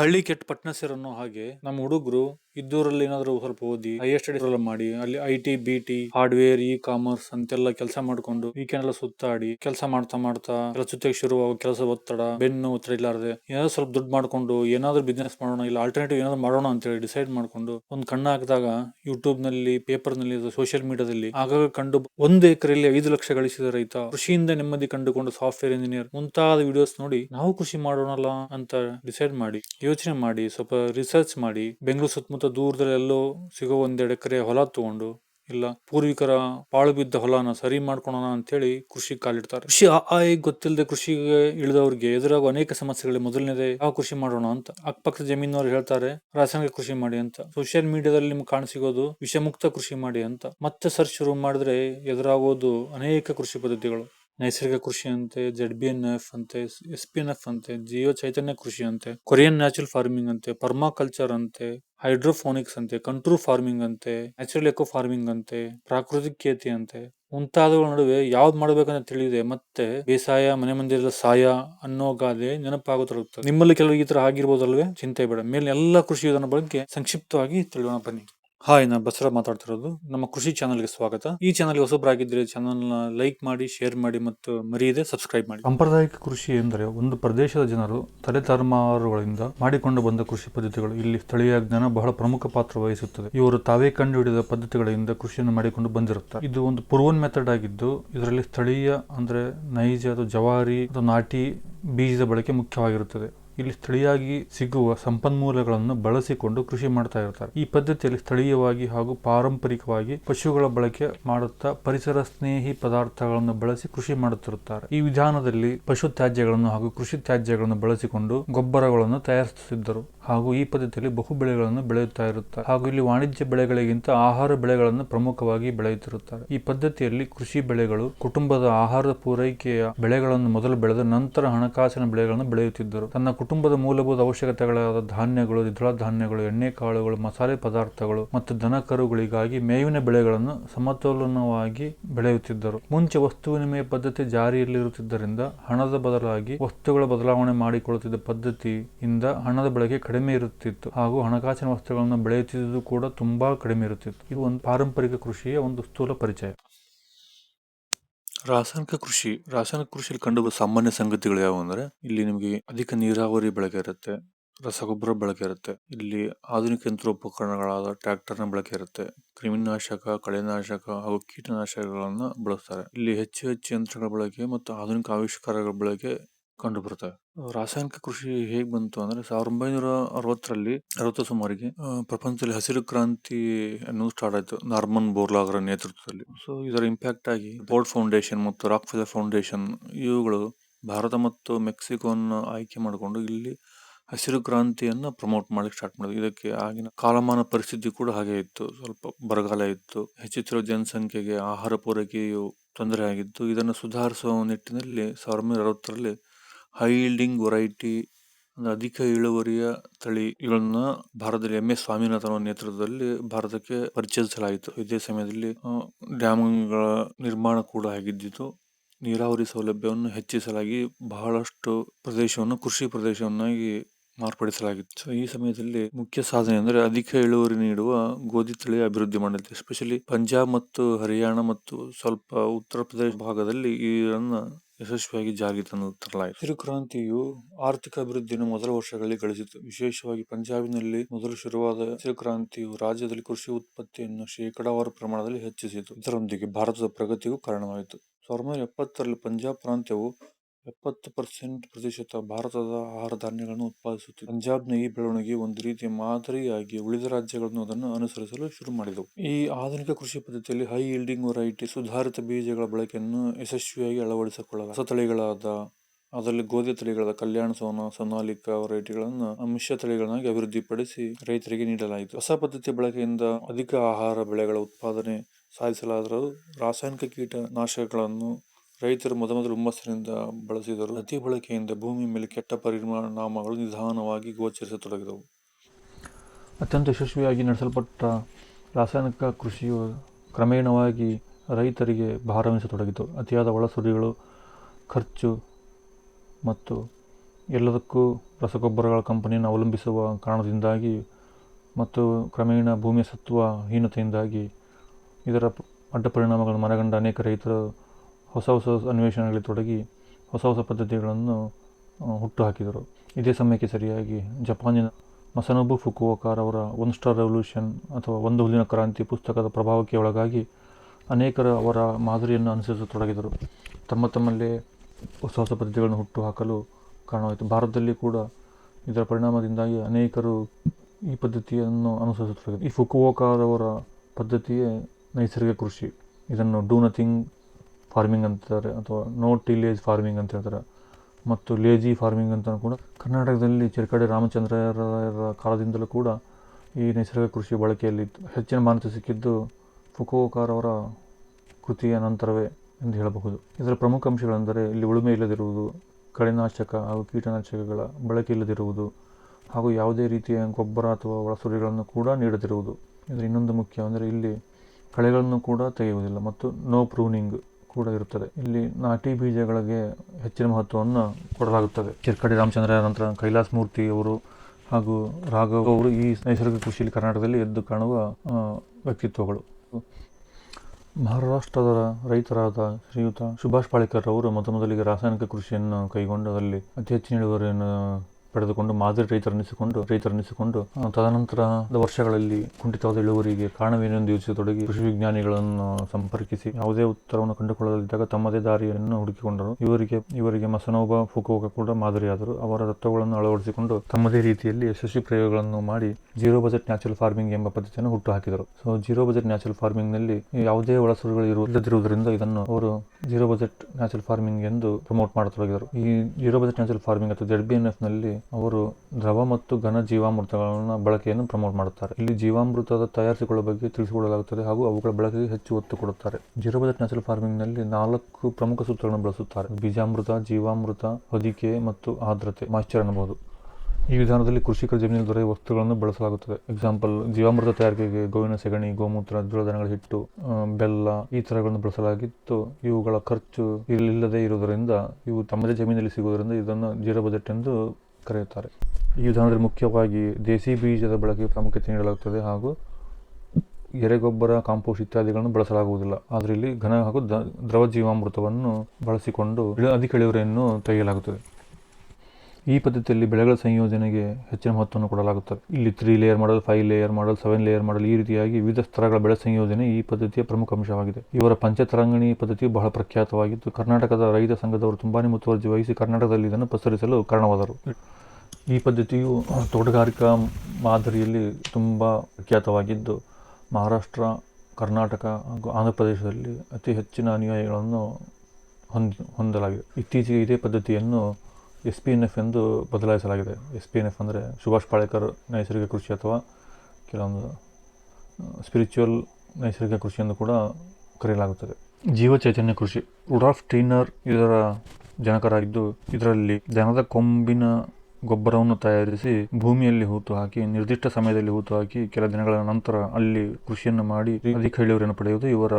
ಹಳ್ಳಿ ಕೆಟ್ಟ ಪಟ್ಟಣ ಸೇರನ್ನೋ ಹಾಗೆ ನಮ್ಮ ಹುಡುಗರು ಇದ್ದೂರಲ್ಲಿ ಏನಾದ್ರು ಸ್ವಲ್ಪ ಓದಿ ಹೈಯರ್ ಸ್ಟಡೀಸ್ ಎಲ್ಲ ಮಾಡಿ, ಅಲ್ಲಿ I T B T hardware e commerce ಅಂತೆಲ್ಲ ಕೆಲಸ ಮಾಡ್ಕೊಂಡು ವೀಕೆಂಡ್ ಎಲ್ಲ ಸುತ್ತಾಡಿ ಕೆಲಸ ಮಾಡ್ತಾ ಮಾಡ್ತಾ ಕೆಲಸಕ್ಕೆ ಶುರು ಕೆಲಸ ಒತ್ತಡ, ಬೆನ್ನು ಒತ್ತಡ ಇಲ್ಲಾರದೆ ಏನಾದ್ರು ಸ್ವಲ್ಪ ದುಡ್ಡು ಮಾಡ್ಕೊಂಡು ಏನಾದ್ರು ಬಿಸ್ನೆಸ್ ಮಾಡೋಣ ಇಲ್ಲ ಆಲ್ಟರ್ನೇಟಿವ್ ಏನಾದ್ರು ಮಾಡೋಣ ಅಂತ ಹೇಳಿ ಡಿಸೈಡ್ ಮಾಡ್ಕೊಂಡು ಒಂದ್ ಕಣ್ಣ ಹಾಕಿದಾಗ ಯೂಟ್ಯೂಬ್ನಲ್ಲಿ ಪೇಪರ್ನಲ್ಲಿ ಸೋಷಿಯಲ್ ಮೀಡಿಯಾದಲ್ಲಿ ಆಗಾಗ ಕಂಡು ಒಂದು ಎಕರೆಯಲ್ಲಿ ಐದು ಲಕ್ಷ ಗಳಿಸಿದ ರೈತ ಕೃಷಿಯಿಂದ ನೆಮ್ಮದಿ ಕಂಡುಕೊಂಡು ಸಾಫ್ಟ್ವೇರ್ ಇಂಜಿನಿಯರ್ ಮುಂತಾದ ವಿಡಿಯೋಸ್ ನೋಡಿ ನಾವು ಕೃಷಿ ಮಾಡೋಣಲ್ಲ ಅಂತ ಡಿಸೈಡ್ ಮಾಡಿ ಯೋಚನೆ ಮಾಡಿ, ಸ್ವಲ್ಪ ರಿಸರ್ಚ್ ಮಾಡಿ ಬೆಂಗಳೂರು ಸುತ್ತಮುತ್ತ ದೂರದಲ್ಲಿ ಎಲ್ಲೋ ಸಿಗೋ ಒಂದೆರಡು ಎಕರೆ ಹೊಲ ತಗೊಂಡು, ಇಲ್ಲ ಪೂರ್ವಿಕರ ಪಾಳು ಬಿದ್ದ ಹೊಲನ ಸರಿ ಮಾಡ್ಕೊಳೋಣ ಅಂತೇಳಿ ಕೃಷಿ ಕಾಲಿಡ್ತಾರೆ. ಕೃಷಿ ಆ ಗೊತ್ತಿಲ್ಲದೆ ಕೃಷಿಗೆ ಇಳಿದವ್ರಿಗೆ ಎದುರಾಗುವ ಅನೇಕ ಸಮಸ್ಯೆಗಳು ಮೊದಲನೇದೇ ಯಾವ ಕೃಷಿ ಮಾಡೋಣ ಅಂತ. ಅಕ್ಕಪಕ್ಕದ ಜಮೀನವ್ರು ಹೇಳ್ತಾರೆ, ರಾಸಾಯನಿಕ ಕೃಷಿ ಮಾಡಿ ಅಂತ. ಸೋಷಿಯಲ್ ಮೀಡಿಯಾದಲ್ಲಿ ನಿಮ್ಗೆ ಕಾಣಸಿಗೋದು ವಿಷಮುಕ್ತ ಕೃಷಿ ಮಾಡಿ ಅಂತ. ಮತ್ತೆ ಸರ್ಚ್ ಶುರು ಮಾಡಿದ್ರೆ ಎದುರಾಗೋದು ಅನೇಕ ಕೃಷಿ ಪದ್ಧತಿಗಳು. ನೈಸರ್ಗಿಕ ಕೃಷಿ ಅಂತೆ ಜೆಡ್ ಬಿ ಎನ್ ಎಫ್ ಅಂತೆ ಎಸ್ ಪಿ ಎನ್ ಎಫ್ ಅಂತೆ ಜಿಯೋ ಚೈತನ್ಯ ಕೃಷಿ ಅಂತೆ ಕೊರಿಯನ್ ನ್ಯಾಚುರಲ್ ಫಾರ್ಮಿಂಗ್ ಅಂತೆ ಪರ್ಮಾಕಲ್ಚರ್ ಅಂತೆ ಹೈಡ್ರೋಫೋನಿಕ್ಸ್ ಅಂತೆ ಕಂಟ್ರೋಲ್ ಫಾರ್ಮಿಂಗ್ ಅಂತೆ ನ್ಯಾಚುರಲ್ ಎಕೋ ಫಾರ್ಮಿಂಗ್ ಅಂತೆ ಪ್ರಾಕೃತಿಕ ಖೇತಿ ಅಂತೆ, ಮುಂತಾದವುಗಳ ನಡುವೆ ಯಾವ್ದು ಮಾಡ್ಬೇಕಂತ ತಿಳಿದಿದೆ, ಮತ್ತೆ ಬೇಸಾಯ, ಮನೆ ಮಂದಿರದ ಸಾಯ ಅನ್ನೋ ಗಾದೆ ನೆನಪಾಗುತ್ತೆ ನಿಮ್ಮಲ್ಲಿ ಕೆಲವರಿಗೆ ಈ ತರ ಆಗಿರ್ಬೋದಲ್ವೇ? ಚಿಂತೆ ಬೇಡ. ಮೇಲೆ ಎಲ್ಲ ಕೃಷಿ ವಿಧಾನ ಬಗ್ಗೆ ಸಂಕ್ಷಿಪ್ತವಾಗಿ ತಿಳಿಯೋಣ ಬನ್ನಿ. ಹಾಯ್ ನಾನು ಬಸರ ಮಾತಾಡ್ತಿರೋದು. ನಮ್ಮ ಕೃಷಿ ಚಾನಲ್ಗೆ ಸ್ವಾಗತ. ಈ ಚಾನಲ್ ಹೊಸಬ್ರಾಗಿದ್ರೆ ಚಾನಲ್ನ ಲೈಕ್ ಮಾಡಿ ಶೇರ್ ಮಾಡಿ ಮತ್ತು ಮರೆಯದೆ ಸಬ್ಸ್ಕ್ರೈಬ್ ಮಾಡಿ. ಸಾಂಪ್ರದಾಯಿಕ ಕೃಷಿ ಎಂದರೆ ಒಂದು ಪ್ರದೇಶದ ಜನರು ತಲೆತಲೆಮಾರುಗಳಿಂದ ಮಾಡಿಕೊಂಡು ಬಂದ ಕೃಷಿ ಪದ್ಧತಿಗಳು. ಇಲ್ಲಿ ಸ್ಥಳೀಯ ಜ್ಞಾನ ಬಹಳ ಪ್ರಮುಖ ಪಾತ್ರ ವಹಿಸುತ್ತದೆ. ಇವರು ತಾವೇ ಕಂಡುಹಿಡಿದ ಪದ್ಧತಿಗಳಿಂದ ಕೃಷಿಯನ್ನು ಮಾಡಿಕೊಂಡು ಬಂದಿರುತ್ತಾರೆ. ಇದು ಒಂದು ಪುರ್ವನ್ ಮೆಥಡ್ ಆಗಿದ್ದು, ಇದರಲ್ಲಿ ಸ್ಥಳೀಯ ಅಂದ್ರೆ ನೈಜ ಅಥವಾ ಜವಾರಿ ಅಥವಾ ನಾಟಿ ಬೀಜದ ಬಳಕೆ ಮುಖ್ಯವಾಗಿರುತ್ತದೆ. ಇಲ್ಲಿ ಸ್ಥಳೀಯವಾಗಿ ಸಿಗುವ ಸಂಪನ್ಮೂಲಗಳನ್ನು ಬಳಸಿಕೊಂಡು ಕೃಷಿ ಮಾಡ್ತಾ ಇರ್ತಾರೆ. ಈ ಪದ್ಧತಿಯಲ್ಲಿ ಸ್ಥಳೀಯವಾಗಿ ಹಾಗೂ ಪಾರಂಪರಿಕವಾಗಿ ಪಶುಗಳ ಬಳಕೆ ಮಾಡುತ್ತಾ ಪರಿಸರ ಸ್ನೇಹಿ ಪದಾರ್ಥಗಳನ್ನು ಬಳಸಿ ಕೃಷಿ ಮಾಡುತ್ತಿರುತ್ತಾರೆ. ಈ ವಿಧಾನದಲ್ಲಿ ಪಶು ತ್ಯಾಜ್ಯಗಳನ್ನು ಹಾಗೂ ಕೃಷಿ ತ್ಯಾಜ್ಯಗಳನ್ನು ಬಳಸಿಕೊಂಡು ಗೊಬ್ಬರಗಳನ್ನು ತಯಾರಿಸುತ್ತಿದ್ದರು. ಹಾಗೂ ಈ ಪದ್ಧತಿಯಲ್ಲಿ ಬಹು ಬೆಳೆಗಳನ್ನು ಬೆಳೆಯುತ್ತಾ ಇರುತ್ತಾರೆ. ಹಾಗೂ ಇಲ್ಲಿ ವಾಣಿಜ್ಯ ಬೆಳೆಗಳಿಗಿಂತ ಆಹಾರ ಬೆಳೆಗಳನ್ನು ಪ್ರಮುಖವಾಗಿ ಬೆಳೆಯುತ್ತಿರುತ್ತಾರೆ. ಈ ಪದ್ಧತಿಯಲ್ಲಿ ಕೃಷಿ ಬೆಳೆಗಳು, ಕುಟುಂಬದ ಆಹಾರ ಪೂರೈಕೆಯ ಬೆಳೆಗಳನ್ನು ಮೊದಲು ಬೆಳೆದ ನಂತರ ಹಣಕಾಸಿನ ಬೆಳೆಗಳನ್ನು ಬೆಳೆಯುತ್ತಿದ್ದರು. ತನ್ನ ಕುಟುಂಬದ ಮೂಲಭೂತ ಅವಶ್ಯಕತೆಗಳಾದ ಧಾನ್ಯಗಳು, ದ್ವಿದಳ ಧಾನ್ಯಗಳು ಎಣ್ಣೆಕಾಳುಗಳು ಮಸಾಲೆ ಪದಾರ್ಥಗಳು ಮತ್ತು ದನ ಕರುಗಳಿಗಾಗಿ ಮೇವಿನ ಬೆಳೆಗಳನ್ನು ಸಮತೋಲನವಾಗಿ ಬೆಳೆಯುತ್ತಿದ್ದರು. ಮುಂಚೆ ವಸ್ತು ವಿನಿಮಯ ಪದ್ಧತಿ ಜಾರಿಯಲ್ಲಿರುತ್ತಿದ್ದರಿಂದ ಹಣದ ಬದಲಾಗಿ ವಸ್ತುಗಳ ಬದಲಾವಣೆ ಮಾಡಿಕೊಳ್ಳುತ್ತಿದ್ದ ಪದ್ಧತಿಯಿಂದ ಹಣದ ಬಳಕೆ ಕಡಿಮೆ ಇರುತ್ತಿತ್ತು. ಹಾಗೂ ಹಣಕಾಸಿನ ವಸ್ತುಗಳನ್ನು ಬೆಳೆಯುತ್ತಿದ್ದುದು ಕೂಡ ತುಂಬಾ ಕಡಿಮೆ ಇರುತ್ತಿತ್ತು. ಇದು ಒಂದು ಪಾರಂಪರಿಕ ಕೃಷಿಯ ಒಂದು ಸ್ಥೂಲ ಪರಿಚಯ. ರಾಸಾಯನಿಕ ಕೃಷಿ, ರಾಸಾಯನಿಕ ಕೃಷಿಯಲ್ಲಿ ಕಂಡುಬರುವ ಸಾಮಾನ್ಯ ಸಂಗತಿಗಳು ಯಾವುವು ಅಂದರೆ, ಇಲ್ಲಿ ನಿಮಗೆ ಅಧಿಕ ನೀರಾವರಿ ಬಳಕೆ ಇರುತ್ತೆ, ರಸಗೊಬ್ಬರ ಬಳಕೆ ಇರುತ್ತೆ, ಇಲ್ಲಿ ಆಧುನಿಕ ಯಂತ್ರೋಪಕರಣಗಳಾದ ಟ್ರ್ಯಾಕ್ಟರ್ನ ಬಳಕೆ ಇರುತ್ತೆ, ಕ್ರಿಮಿನಾಶಕ, ಕಳೆನಾಶಕ ಹಾಗೂ ಕೀಟನಾಶಕಗಳನ್ನು ಬಳಸ್ತಾರೆ. ಇಲ್ಲಿ ಹೆಚ್ಚು ಹೆಚ್ಚು ಯಂತ್ರಗಳ ಬಳಕೆ ಮತ್ತು ಆಧುನಿಕ ಆವಿಷ್ಕಾರಗಳ ಬಳಕೆ ಕಂಡು ಬರ್ತವೆ ರಾಸಾಯನಿಕ ಕೃಷಿ ಹೇಗ್ ಬಂತು ಅಂದ್ರೆ ಸಾವಿರದ ಒಂಬೈನೂರ ಅರವತ್ತರಲ್ಲಿ ಅರವತ್ತು ಸುಮಾರಿಗೆ ಆ, ಪ್ರಪಂಚದಲ್ಲಿ ಹಸಿರು ಕ್ರಾಂತಿ ಅನ್ನೋದು ಸ್ಟಾರ್ಟ್ ಆಯ್ತು. ನಾರ್ಮನ್ ಬೋರ್ಲಾಗರ ನೇತೃತ್ವದಲ್ಲಿ. ಸೊ ಇದರ ಇಂಪ್ಯಾಕ್ಟ್ ಆಗಿ ಬೋರ್ಡ್ ಫೌಂಡೇಶನ್ ಮತ್ತು ರಾಕ್ ಫೌಂಡೇಶನ್ ಇವುಗಳು ಭಾರತ ಮತ್ತು ಮೆಕ್ಸಿಕೋನ ಆಯ್ಕೆ ಮಾಡಿಕೊಂಡು ಇಲ್ಲಿ ಹಸಿರು ಕ್ರಾಂತಿಯನ್ನ ಪ್ರಮೋಟ್ ಮಾಡಲಿಕ್ಕೆ ಸ್ಟಾರ್ಟ್ ಮಾಡಿದ್ರು ಇದಕ್ಕೆ ಆಗಿನ ಕಾಲಮಾನ ಪರಿಸ್ಥಿತಿ ಕೂಡ ಹಾಗೆ ಇತ್ತು. ಸ್ವಲ್ಪ ಬರಗಾಲ ಇತ್ತು. ಹೆಚ್ಚುತ್ತಿರುವ ಜನಸಂಖ್ಯೆಗೆ ಆಹಾರ ಪೂರೈಕೆಯು ತೊಂದರೆ ಆಗಿತ್ತು. ಇದನ್ನು ಸುಧಾರಿಸುವ ನಿಟ್ಟಿನಲ್ಲಿ ಸಾವಿರದ ಒಂಬೈನೂರ ಅರವತ್ತರಲ್ಲಿ ಹೈ ಈಲ್ಡಿಂಗ್ ವೆರೈಟಿ, ಅಂದ್ರೆ ಅಧಿಕ ಇಳುವರಿಯ ತಳಿಗಳನ್ನ ಭಾರತದಲ್ಲಿ ಎಂ ಎಸ್ ಸ್ವಾಮಿನಾಥನ್ ನೇತೃತ್ವದಲ್ಲಿ ಭಾರತಕ್ಕೆ ಪರಿಚಯಿಸಲಾಯಿತು. ಇದೇ ಸಮಯದಲ್ಲಿ ಡ್ಯಾಮ್ಗಳ ನಿರ್ಮಾಣ ಕೂಡ ಆಗಿದ್ದಿತು. ನೀರಾವರಿ ಸೌಲಭ್ಯವನ್ನು ಹೆಚ್ಚಿಸಲಾಗಿ ಬಹಳಷ್ಟು ಪ್ರದೇಶವನ್ನು, ಕೃಷಿ ಪ್ರದೇಶವನ್ನಾಗಿ ಮಾರ್ಪಡಿಸಲಾಗಿತ್ತು. ಸೊ ಈ ಸಮಯದಲ್ಲಿ ಮುಖ್ಯ ಸಾಧನೆ ಅಂದರೆ ಅಧಿಕ ಇಳುವರಿ ನೀಡುವ ಗೋಧಿ ತಳಿ ಅಭಿವೃದ್ಧಿ ಮಾಡಿದೆ. ಎಸ್ಪೆಷಲಿ ಪಂಜಾಬ್ ಮತ್ತು ಹರಿಯಾಣ ಮತ್ತು ಸ್ವಲ್ಪ ಉತ್ತರ ಪ್ರದೇಶ ಭಾಗದಲ್ಲಿ ಇದನ್ನ ಯಶಸ್ವಿಯಾಗಿ ಜಾರಿಗೆ ತಂದು ತರಲಾಯಿತು. ಹಸಿರು ಕ್ರಾಂತಿಯು ಆರ್ಥಿಕ ಅಭಿವೃದ್ಧಿಯನ್ನು ಮೊದಲ ವರ್ಷಗಳಲ್ಲಿ ಗಳಿಸಿತು. ವಿಶೇಷವಾಗಿ ಪಂಜಾಬಿನಲ್ಲಿ ಮೊದಲು ಶುರುವಾದ ಹಸಿರು ಕ್ರಾಂತಿಯು ರಾಜ್ಯದಲ್ಲಿ ಕೃಷಿ ಉತ್ಪತ್ತಿಯನ್ನು ಶೇಕಡಾವಾರು ಪ್ರಮಾಣದಲ್ಲಿ ಹೆಚ್ಚಿಸಿತು. ಇದರೊಂದಿಗೆ ಭಾರತದ ಪ್ರಗತಿಗೂ ಕಾರಣವಾಯಿತು. ಸಾವಿರದ ಒಂಬೈನೂರ ಎಪ್ಪತ್ತರಲ್ಲಿ ಪಂಜಾಬ್ ಪ್ರಾಂತ್ಯವು ಎಪ್ಪತ್ತು ಪರ್ಸೆಂಟ್ ಪ್ರತಿಶತ ಭಾರತದ ಆಹಾರ ಧಾನ್ಯಗಳನ್ನು ಉತ್ಪಾದಿಸುತ್ತಿದೆ. ಪಂಜಾಬ್ನ ಈ ಬೆಳವಣಿಗೆ ಒಂದು ರೀತಿಯ ಮಾದರಿಯಾಗಿ ಉಳಿದ ರಾಜ್ಯಗಳನ್ನು ಅದನ್ನು ಅನುಸರಿಸಲು ಶುರು ಮಾಡಿದವು. ಈ ಆಧುನಿಕ ಕೃಷಿ ಪದ್ಧತಿಯಲ್ಲಿ ಹೈ ಈಲ್ಡಿಂಗ್ ವೆರೈಟಿ ಸುಧಾರಿತ ಬೀಜಗಳ ಬಳಕೆಯನ್ನು ಯಶಸ್ವಿಯಾಗಿ ಅಳವಡಿಸಿಕೊಳ್ಳಲಾಗಿದೆ. ಹೊಸ ತಳಿಗಳಾದ, ಅದರಲ್ಲಿ ಗೋಧಿ ತಳಿಗಳಾದ ಕಲ್ಯಾಣ ಸೋನ, ಸೋನಾಲಿಕಾ ವೆರೈಟಿಗಳನ್ನು ಮಿಶ್ರ ತಳಿಗಳನ್ನಾಗಿ ಅಭಿವೃದ್ಧಿಪಡಿಸಿ ರೈತರಿಗೆ ನೀಡಲಾಯಿತು. ಹೊಸ ಪದ್ಧತಿ ಬಳಕೆಯಿಂದ ಅಧಿಕ ಆಹಾರ ಬೆಳೆಗಳ ಉತ್ಪಾದನೆ ಸಾಧಿಸಲಾದರೂ ರಾಸಾಯನಿಕ ಕೀಟನಾಶಕಗಳನ್ನು ರೈತರು ಮೊದಮೊದಲು ಹುಮ್ಮಸ್ಸಿನಿಂದ ಬಳಸಿದರು. ಅತಿ ಬಳಕೆಯಿಂದ ಭೂಮಿ ಮೇಲೆ ಕೆಟ್ಟ ಪರಿಣಾಮಗಳು ನಿಧಾನವಾಗಿ ಗೋಚರಿಸತೊಡಗಿದವು. ಅತ್ಯಂತ ಯಶಸ್ವಿಯಾಗಿ ನಡೆಸಲ್ಪಟ್ಟ ರಾಸಾಯನಿಕ ಕೃಷಿಯು ಕ್ರಮೇಣವಾಗಿ ರೈತರಿಗೆ ಭಾರವಿಸತೊಡಗಿತು ಅತಿಯಾದ ಒಳಸುರಿಗಳು ಖರ್ಚು ಮತ್ತು ಎಲ್ಲದಕ್ಕೂ ರಸಗೊಬ್ಬರಗಳ ಕಂಪನಿಯನ್ನು ಅವಲಂಬಿಸುವ ಕಾರಣದಿಂದಾಗಿ ಮತ್ತು ಕ್ರಮೇಣ ಭೂಮಿಯ ಸತ್ವ ಹೀನತೆಯಿಂದಾಗಿ ಇದರ ಅಡ್ಡಪರಿಣಾಮಗಳನ್ನು ಅಡ್ಡ ಪರಿಣಾಮಗಳನ್ನು ಮನಗಂಡ ಅನೇಕ ರೈತರು ಹೊಸ ಹೊಸ ಅನ್ವೇಷಣೆಗಳಲ್ಲಿ ತೊಡಗಿ ಹೊಸ ಹೊಸ ಪದ್ಧತಿಗಳನ್ನು ಹುಟ್ಟು ಹಾಕಿದರು ಇದೇ ಸಮಯಕ್ಕೆ ಸರಿಯಾಗಿ ಜಪಾನಿನ ಮಸನೊಬು ಫುಕುವಕಾರ್ ಅವರ ಒನ್ ಸ್ಟಾರ್ ರೆವಲ್ಯೂಷನ್ ಅಥವಾ ಒಂದು ಹುಲ್ಲಿನ ಕ್ರಾಂತಿ ಪುಸ್ತಕದ ಪ್ರಭಾವಕ್ಕೆ ಒಳಗಾಗಿ ಅನೇಕರು ಅವರ ಮಾದರಿಯನ್ನು ಅನುಸರಿಸತೊಡಗಿದರು ತಮ್ಮ ತಮ್ಮಲ್ಲೇ ಹೊಸ ಹೊಸ ಪದ್ಧತಿಗಳನ್ನು ಹುಟ್ಟುಹಾಕಲು ಕಾರಣವಾಯಿತು. ಭಾರತದಲ್ಲಿ ಕೂಡ ಇದರ ಪರಿಣಾಮದಿಂದಾಗಿ ಅನೇಕರು ಈ ಪದ್ಧತಿಯನ್ನು ಅನುಸರಿಸತೊಡಗಿದರು ಈ ಫುಕುವೋಕಾರ್ ಅವರ ಪದ್ಧತಿಯೇ ನೈಸರ್ಗಿಕ ಕೃಷಿ. ಇದನ್ನು ಡೂ ನಥಿಂಗ್ ಫಾರ್ಮಿಂಗ್ ಅಂತಾರೆ, ಅಥವಾ ನೋ ಟಿಲೇಜ್ ಫಾರ್ಮಿಂಗ್ ಅಂತ ಹೇಳ್ತಾರೆ. ಮತ್ತು ಲೇಜಿ ಫಾರ್ಮಿಂಗ್ ಅಂತ ಕೂಡ ಕರ್ನಾಟಕದಲ್ಲಿ ಚಿರಕಡೆ ರಾಮಚಂದ್ರರ ಕಾಲದಿಂದಲೂ ಕೂಡ ಈ ನೈಸರ್ಗಿಕ ಕೃಷಿ ಬಳಕೆಯಲ್ಲಿ ಹೆಚ್ಚಿನ ಮಾನ್ಯತೆ ಸಿಕ್ಕಿದ್ದು ಫುಕೋಕಾರ್ ಅವರ ಕೃತಿಯ ನಂತರವೇ ಎಂದು ಹೇಳಬಹುದು. ಇದರ ಪ್ರಮುಖ ಅಂಶಗಳೆಂದರೆ ಇಲ್ಲಿ ಉಳುಮೆ ಇಲ್ಲದಿರುವುದು, ಕಳೆನಾಶಕ ಹಾಗೂ ಕೀಟನಾಶಕಗಳ ಬಳಕೆ ಇಲ್ಲದಿರುವುದು, ಹಾಗೂ ಯಾವುದೇ ರೀತಿಯ ಗೊಬ್ಬರ ಅಥವಾ ಒಳಸುರಿಗಳನ್ನು ಕೂಡ ನೀಡದಿರುವುದು. ಇದರ ಇನ್ನೊಂದು ಮುಖ್ಯ ಅಂದರೆ ಇಲ್ಲಿ ಕಳೆಗಳನ್ನು ಕೂಡ ತೆಗೆಯುವುದಿಲ್ಲ. ಮತ್ತು ನೋ ಪ್ರೂನಿಂಗ್ ಕೂಡ ಇರುತ್ತದೆ. ಇಲ್ಲಿ ನಾಟಿ ಬೀಜಗಳಿಗೆ ಹೆಚ್ಚಿನ ಮಹತ್ವವನ್ನು ಕೊಡಲಾಗುತ್ತದೆ. ಚಿರ್ಕಡಿ ರಾಮಚಂದ್ರ ನಂತರ ಕೈಲಾಸ್ ಮೂರ್ತಿ ಅವರು ಹಾಗೂ ರಾಘವ್ ಅವರು ಈ ನೈಸರ್ಗಿಕ ಕೃಷಿಯಲ್ಲಿ ಕರ್ನಾಟಕದಲ್ಲಿ ಎದ್ದು ಕಾಣುವ ವ್ಯಕ್ತಿತ್ವಗಳು. ಮಹಾರಾಷ್ಟ್ರದ ರೈತರಾದ ಶ್ರೀಯುತ ಸುಭಾಷ್ ಪಾಳೇಕರ್ ಅವರು ಮೊದಮೊದಲಿಗೆ ರಾಸಾಯನಿಕ ಕೃಷಿಯನ್ನು ಕೈಗೊಂಡು ಅದರಲ್ಲಿ ಅತಿ ಹೆಚ್ಚಿನ ಇಳುವರಿಯನ್ನು ಪಡೆದುಕೊಂಡು, ಮಾದರಿ ರೈತರನ್ನಿಸಿಕೊಂಡು ರೈತರನ್ನಿಸಿಕೊಂಡು ತದನಂತರ ವರ್ಷಗಳಲ್ಲಿ ಕುಂಠಿತವಾದ ಇಳುವರಿಗೆ ಕಾರಣವೇನೆಂದು ಯೋಚಿಸತೊಡಗಿ ಕೃಷಿ ವಿಜ್ಞಾನಿಗಳನ್ನು ಸಂಪರ್ಕಿಸಿ ಯಾವುದೇ ಉತ್ತರವನ್ನು ಕಂಡುಕೊಳ್ಳದಿದ್ದಾಗ ತಮ್ಮದೇ ದಾರಿಯನ್ನು ಹುಡುಕಿಕೊಂಡರು. ಇವರಿಗೆ ಇವರಿಗೆ ಮಸನೋಬ ಫುಕೋಕ ಕೂಡ ಮಾದರಿಯಾದರು. ಅವರ ತತ್ವಗಳನ್ನು ಅಳವಡಿಸಿಕೊಂಡು ತಮ್ಮದೇ ರೀತಿಯಲ್ಲಿ ಯಶಸ್ವಿ ಪ್ರಯೋಗಗಳನ್ನು ಮಾಡಿ ಜೀರೋ ಬಜೆಟ್ ನ್ಯಾಚುರಲ್ ಫಾರ್ಮಿಂಗ್ ಎಂಬ ಪದ್ಧತಿಯನ್ನು ಹುಟ್ಟು ಹಾಕಿದರು. ಸೊ, ಜೀರೋ ಬಜೆಟ್ ನ್ಯಾಚುರಲ್ ಫಾರ್ಮಿಂಗ್ನಲ್ಲಿ ಯಾವುದೇ ಒಳಸರುಗಳು ಇರುವುದಿಲ್ಲದಿರುವುದರಿಂದ ಇದನ್ನು ಅವರು ಜೀರೋ ಬಜೆಟ್ ನ್ಯಾಚುರಲ್ ಫಾರ್ಮಿಂಗ್ ಎಂದು ಪ್ರಮೋಟ್ ಮಾಡತೊಡಗಿದರು ಈ ಜೀರೋ ಬಜೆಟ್ ನ್ಯಾಚುರಲ್ ಫಾರ್ಮಿಂಗ್ ಅಥವಾ ಜೆಡ್ ಬಿ ನಲ್ಲಿ ಅವರು ದ್ರವ ಮತ್ತು ಘನ ಜೀವಾಮೃತಗಳನ್ನು ಬಳಕೆಯನ್ನು ಪ್ರಮೋಟ್ ಮಾಡುತ್ತಾರೆ. ಇಲ್ಲಿ ಜೀವಾಮೃತದ ತಯಾರಿಸಿಕೊಳ್ಳುವ ಬಗ್ಗೆ ತಿಳಿಸಿಕೊಡಲಾಗುತ್ತದೆ ಹಾಗೂ ಅವುಗಳ ಬಳಕೆಗೆ ಹೆಚ್ಚು ಒತ್ತು ಕೊಡುತ್ತಾರೆ. ಜೀರೋ ಬಜೆಟ್ ನ್ಯಾಚುರಲ್ ಫಾರ್ಮಿಂಗ್ನಲ್ಲಿ ನಾಲ್ಕು ಪ್ರಮುಖ ಸೂತ್ರಗಳನ್ನು ಬಳಸುತ್ತಾರೆ. ಬೀಜಾಮೃತ, ಜೀವಾಮೃತ, ಹೊದಿಕೆ ಮತ್ತು ಆರ್ದ್ರತೆ ಮಾಯಿಶ್ಚರ್ ಅನ್ನಬಹುದು. ಈ ವಿಧಾನದಲ್ಲಿ ಕೃಷಿಕರ ಜಮೀನಿನಲ್ಲಿ ದೊರೆಯುವ ವಸ್ತುಗಳನ್ನು ಬಳಸಲಾಗುತ್ತದೆ. ಎಕ್ಸಾಂಪಲ್ ಜೀವಾಮೃತ ತಯಾರಿಕೆಗೆ ಗೋವಿನ, ಸೆಗಣಿ, ಗೋಮೂತ್ರ ದ್ವಿದಳ ಧನಗಳ ಹಿಟ್ಟು ಬೆಲ್ಲ ಈ ಥರಗಳನ್ನು ಬಳಸಲಾಗಿತ್ತು. ಇವುಗಳ ಖರ್ಚು ಇಲ್ಲಿಲ್ಲದೆ ಇರುವುದರಿಂದ, ಇವು ತಮ್ಮದೇ ಜಮೀನಲ್ಲಿ ಸಿಗುವುದರಿಂದ ಇದನ್ನು ಜೀರೋ ಬಜೆಟ್ ಎಂದು ಕರೆಯುತ್ತಾರೆ. ಈ ವಿಧಾನದಲ್ಲಿ ಮುಖ್ಯವಾಗಿ ದೇಸಿ ಬೀಜದ ಬಳಕೆಗೆ ಪ್ರಾಮುಖ್ಯತೆ ನೀಡಲಾಗುತ್ತದೆ ಹಾಗೂ ಎರೆಗೊಬ್ಬರ, ಕಾಂಪೋಸ್ಟ್ ಇತ್ಯಾದಿಗಳನ್ನು ಬಳಸಲಾಗುವುದಿಲ್ಲ. ಆದರೆ ಇಲ್ಲಿ ಘನ ಹಾಗೂ ದ್ರವ ಜೀವಾಮೃತವನ್ನು ಬಳಸಿಕೊಂಡು ಅಧಿಕ ಇಳುವರಿಯನ್ನು ತೆಗೆಯಲಾಗುತ್ತದೆ. ಈ ಪದ್ಧತಿಯಲ್ಲಿ ಬೆಳೆಗಳ ಸಂಯೋಜನೆಗೆ ಹೆಚ್ಚಿನ ಮಹತ್ವವನ್ನು ಕೊಡಲಾಗುತ್ತದೆ. ಇಲ್ಲಿ three layer model five layer model seven layer model ಈ ರೀತಿಯಾಗಿ ವಿವಿಧ ಸ್ತರಗಳ ಬೆಳೆ ಸಂಯೋಜನೆ ಈ ಪದ್ಧತಿಯ ಪ್ರಮುಖ ಅಂಶವಾಗಿದೆ. ಇವರ ಪಂಚತರಂಗಿಣಿ ಪದ್ಧತಿಯು ಬಹಳ ಪ್ರಖ್ಯಾತವಾಗಿದ್ದು, ಕರ್ನಾಟಕದ ರೈತ ಸಂಘದವರು ತುಂಬಾನೇ ಮುತುವರ್ಜಿ ವಹಿಸಿ ಕರ್ನಾಟಕದಲ್ಲಿ ಇದನ್ನು ಪಸರಿಸಲು ಕಾರಣವಾದರು. ಈ ಪದ್ಧತಿಯು ತೋಟಗಾರಿಕಾ ಮಾದರಿಯಲ್ಲಿ ತುಂಬ ಪ್ರಖ್ಯಾತವಾಗಿದ್ದು, ಮಹಾರಾಷ್ಟ್ರ, ಕರ್ನಾಟಕ ಹಾಗೂ ಆಂಧ್ರ ಪ್ರದೇಶದಲ್ಲಿ ಅತಿ ಹೆಚ್ಚಿನ ಅನುಯಾಯಿಗಳನ್ನು ಹೊಂದಿ, ಹೊಂದಲಾಗಿದೆ. ಇತ್ತೀಚೆಗೆ ಇದೇ ಪದ್ಧತಿಯನ್ನು ಎಸ್ ಪಿ ಎನ್ ಎಫ್ ಎಂದು ಬದಲಾಯಿಸಲಾಗಿದೆ. ಎಸ್ ಪಿ ಎನ್ ಎಫ್ ಅಂದರೆ ಸುಭಾಷ್ ಪಾಳೇಕರ್ ನೈಸರ್ಗಿಕ ಕೃಷಿ ಅಥವಾ ಕೆಲವೊಂದು ಸ್ಪಿರಿಚುವಲ್ ನೈಸರ್ಗಿಕ ಕೃಷಿ ಎಂದು ಕೂಡ ಕರೆಯಲಾಗುತ್ತದೆ. ಜೀವ ಚೈತನ್ಯ ಕೃಷಿ. ರುಡಾಫ್ ಟೀನರ್ ಇದರ ಜನಕರಾಗಿದ್ದು, ಇದರಲ್ಲಿ ದನದ ಕೊಂಬಿನ ಗೊಬ್ಬರವನ್ನು ತಯಾರಿಸಿ ಭೂಮಿಯಲ್ಲಿ ಹೂತು ಹಾಕಿ, ನಿರ್ದಿಷ್ಟ ಸಮಯದಲ್ಲಿ ಹೂತು ಹಾಕಿ, ಕೆಲ ದಿನಗಳ ನಂತರ ಅಲ್ಲಿ ಕೃಷಿಯನ್ನು ಮಾಡಿ ಅಧಿಕ ಇಳುವರಿಯನ್ನು ಪಡೆಯುವುದು ಇವರ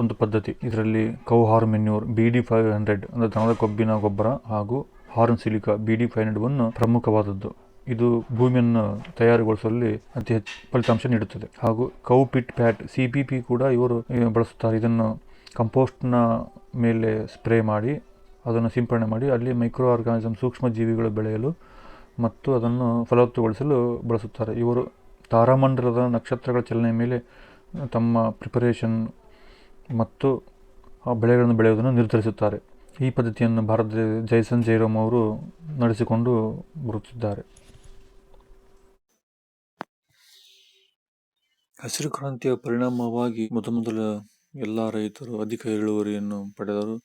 ಒಂದು ಪದ್ಧತಿ. ಇದರಲ್ಲಿ cow horn manure B D five hundred ಅಂದರೆ ದನದ ಕೊಬ್ಬಿನ ಗೊಬ್ಬರ ಹಾಗೂ horn silica B D five hundred ಪ್ರಮುಖವಾದದ್ದು. ಇದು ಭೂಮಿಯನ್ನು ತಯಾರುಗೊಳಿಸುವಲ್ಲಿ ಅತಿ ಹೆಚ್ಚು ಫಲಿತಾಂಶ ನೀಡುತ್ತದೆ. ಹಾಗೂ cow pit pat C P P ಕೂಡ ಇವರು ಬಳಸುತ್ತಾರೆ. ಇದನ್ನು ಕಂಪೋಸ್ಟ್ನ ಮೇಲೆ ಸ್ಪ್ರೇ ಮಾಡಿ, ಅದನ್ನು ಸಿಂಪಡಣೆ ಮಾಡಿ, ಅಲ್ಲಿ ಮೈಕ್ರೋ ಆರ್ಗಾನಿಸಮ್ ಸೂಕ್ಷ್ಮ ಜೀವಿಗಳು ಬೆಳೆಯಲು ಮತ್ತು ಅದನ್ನು ಫಲವತ್ತುಗೊಳಿಸಲು ಬಳಸುತ್ತಾರೆ. ಇವರು ತಾರಾಮಂಡಲದ ನಕ್ಷತ್ರಗಳ ಚಲನೆಯ ಮೇಲೆ ತಮ್ಮ ಪ್ರಿಪರೇಷನ್ ಮತ್ತು ಬೆಳೆಗಳನ್ನು ಬೆಳೆಯುವುದನ್ನು ನಿರ್ಧರಿಸುತ್ತಾರೆ. ಈ ಪದ್ಧತಿಯನ್ನು ಭಾರತದ ಜೈಸನ್ ಜೈರಾಮ್ ಅವರು ನಡೆಸಿಕೊಂಡು ಬರುತ್ತಿದ್ದಾರೆ. ಹಸಿರು ಕ್ರಾಂತಿಯ ಪರಿಣಾಮವಾಗಿ ಮೊದಮೊದಲ ಎಲ್ಲ ರೈತರು ಅಧಿಕ ಇಳುವರಿಯನ್ನು ಪಡೆದರು.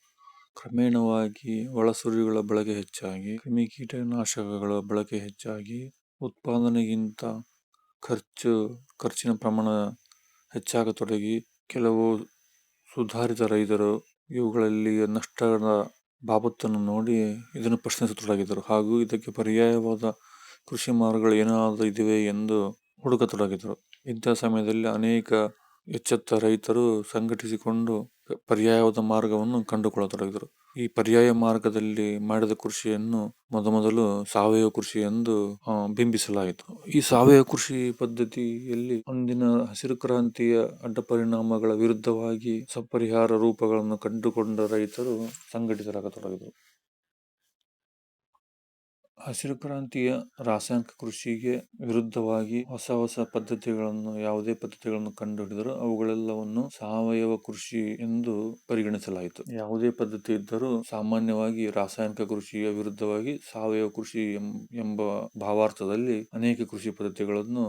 ಕ್ರಮೇಣವಾಗಿ ಒಳಸುರಿಗಳ ಬಳಕೆ ಹೆಚ್ಚಾಗಿ, ಕ್ರಿಮಿ ಕೀಟನಾಶಕಗಳ ಬಳಕೆ ಹೆಚ್ಚಾಗಿ, ಉತ್ಪಾದನೆಗಿಂತ ಖರ್ಚು, ಖರ್ಚಿನ ಪ್ರಮಾಣ ಹೆಚ್ಚಾಗತೊಡಗಿ ಕೆಲವು ಸುಧಾರಿತ ರೈತರು ಇವುಗಳಲ್ಲಿ ನಷ್ಟದ ಬಾಬತ್ತನ್ನು ನೋಡಿ ಇದನ್ನು ಪ್ರಶ್ನಿಸತೊಡಗಿದರು. ಹಾಗೂ ಇದಕ್ಕೆ ಪರ್ಯಾಯವಾದ ಕೃಷಿ ಮಾರ್ಗಗಳು ಏನಾದರೂ ಇದಿವೆ ಎಂದು ಹುಡುಕತೊಡಗಿದರು. ಇಂಥ ಸಮಯದಲ್ಲಿ ಅನೇಕ ಎಚ್ಚೆತ್ತ ರೈತರು ಸಂಘಟಿಸಿಕೊಂಡು ಪರ್ಯಾಯವಾದ ಮಾರ್ಗವನ್ನು ಕಂಡುಕೊಳ್ಳತೊಡಗಿದರು. ಈ ಪರ್ಯಾಯ ಮಾರ್ಗದಲ್ಲಿ ಮಾಡಿದ ಕೃಷಿಯನ್ನು ಮೊದಮೊದಲು ಸಾವಯವ ಕೃಷಿ ಎಂದು ಬಿಂಬಿಸಲಾಯಿತು. ಈ ಸಾವಯವ ಕೃಷಿ ಪದ್ಧತಿಯಲ್ಲಿ ಅಂದಿನ ಹಸಿರು ಕ್ರಾಂತಿಯ ಅಡ್ಡ ಪರಿಣಾಮಗಳ ವಿರುದ್ಧವಾಗಿ ಸಪರಿಹಾರ ರೂಪಗಳನ್ನು ಕಂಡುಕೊಂಡ ರೈತರು ಸಂಘಟಿತರಾಗತೊಡಗಿದರು. ಹಸಿರು ಕ್ರಾಂತಿಯ ರಾಸಾಯನಿಕ ಕೃಷಿಗೆ ವಿರುದ್ಧವಾಗಿ ಹೊಸ ಹೊಸ ಪದ್ಧತಿಗಳನ್ನು, ಯಾವುದೇ ಪದ್ಧತಿಗಳನ್ನು ಕಂಡುಹಿಡಿದರು ಅವುಗಳೆಲ್ಲವನ್ನು ಸಾವಯವ ಕೃಷಿ ಎಂದು ಪರಿಗಣಿಸಲಾಯಿತು. ಯಾವುದೇ ಪದ್ಧತಿ ಇದ್ದರೂ ಸಾಮಾನ್ಯವಾಗಿ ರಾಸಾಯನಿಕ ಕೃಷಿಯ ವಿರುದ್ಧವಾಗಿ ಸಾವಯವ ಕೃಷಿ ಎಂಬ ಭಾವಾರ್ಥದಲ್ಲಿ ಅನೇಕ ಕೃಷಿ ಪದ್ಧತಿಗಳನ್ನು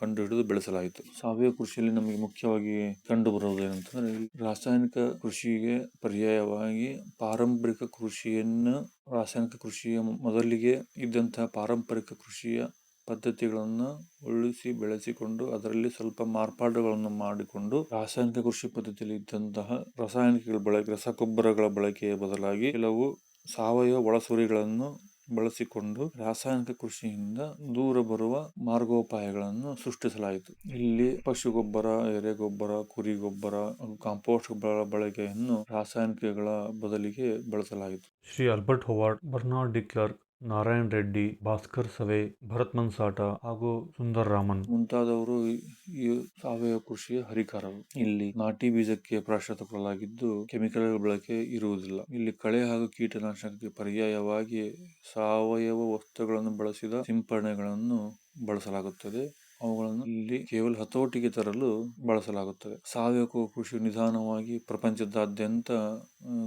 ಕಂಡುಹಿಡಿದು ಬೆಳೆಸಲಾಯಿತು. ಸಾವಯವ ಕೃಷಿಯಲ್ಲಿ ನಮಗೆ ಮುಖ್ಯವಾಗಿ ಕಂಡು ಬರುವುದೇನಂತಂದ್ರೆ ರಾಸಾಯನಿಕ ಕೃಷಿಗೆ ಪರ್ಯಾಯವಾಗಿ ಪಾರಂಪರಿಕ ಕೃಷಿಯನ್ನು ರಾಸಾಯನಿಕ ಕೃಷಿಯ ಮೊದಲಿಗೆ ಇದ್ದಂತಹ ಪಾರಂಪರಿಕ ಕೃಷಿಯ ಪದ್ಧತಿಗಳನ್ನು ಉಳಿಸಿ ಬೆಳೆಸಿಕೊಂಡು ಅದರಲ್ಲಿ ಸ್ವಲ್ಪ ಮಾರ್ಪಾಡುಗಳನ್ನು ಮಾಡಿಕೊಂಡು ರಾಸಾಯನಿಕ ಕೃಷಿ ಪದ್ಧತಿಯಲ್ಲಿ ಇದ್ದಂತಹ ರಾಸಾಯನಿಕಗಳ ಬಳಕೆ ರಸಗೊಬ್ಬರಗಳ ಬಳಕೆಯ ಬದಲಾಗಿ ಕೆಲವು ಸಾವಯವ ಒಳಸುರಿಗಳನ್ನು ಬಳಸಿಕೊಂಡು ರಾಸಾಯನಿಕ ಕೃಷಿಯಿಂದ ದೂರ ಬರುವ ಮಾರ್ಗೋಪಾಯಗಳನ್ನು ಸೃಷ್ಟಿಸಲಾಯಿತು. ಇಲ್ಲಿ ಪಶು ಪಶುಗೊಬ್ಬರ, ಎರೆಗೊಬ್ಬರ ಕುರಿ ಗೊಬ್ಬರ ಕಾಂಪೋಸ್ಟ್ ಗೊಬ್ಬರಗಳ ಬಳಕೆಯನ್ನು ರಾಸಾಯನಿಕಗಳ ಬದಲಿಗೆ ಬಳಸಲಾಯಿತು. Shri Albert Howard, Bernard de Clercq Narayan Reddy, Bhaskar Save, Bharat Mansata ಹಾಗೂ ಸುಂದರ್ ರಾಮನ್. ಮುಂತಾದವರು ಈ- ಸಾವಯವ ಕೃಷಿಯ ಹರಿಕಾರರು ಇಲ್ಲಿ ನಾಟಿ ಬೀಜಕ್ಕೆ ಪ್ರಾಶಸ್ತ್ಯ ಕೊಡಲಾಗಿದ್ದು ಕೆಮಿಕಲ್ ಬಳಕೆ ಇರುವುದಿಲ್ಲ. ಇಲ್ಲಿ ಕಳೆ ಹಾಗೂ ಕೀಟನಾಶಕಕ್ಕೆ ಪರ್ಯಾಯವಾಗಿ ಸಾವಯವ ವಸ್ತುಗಳನ್ನು ಬಳಸಿದ ಸಿಂಪರಣೆಗಳನ್ನು ಬಳಸಲಾಗುತ್ತದೆ. ಅವುಗಳನ್ನು ಇಲ್ಲಿ ಕೇವಲ ಹತೋಟಿಗೆ ತರಲು ಬಳಸಲಾಗುತ್ತದೆ. ಸಾವಯವ ಕೃಷಿ ನಿಧಾನವಾಗಿ ಪ್ರಪಂಚದಾದ್ಯಂತ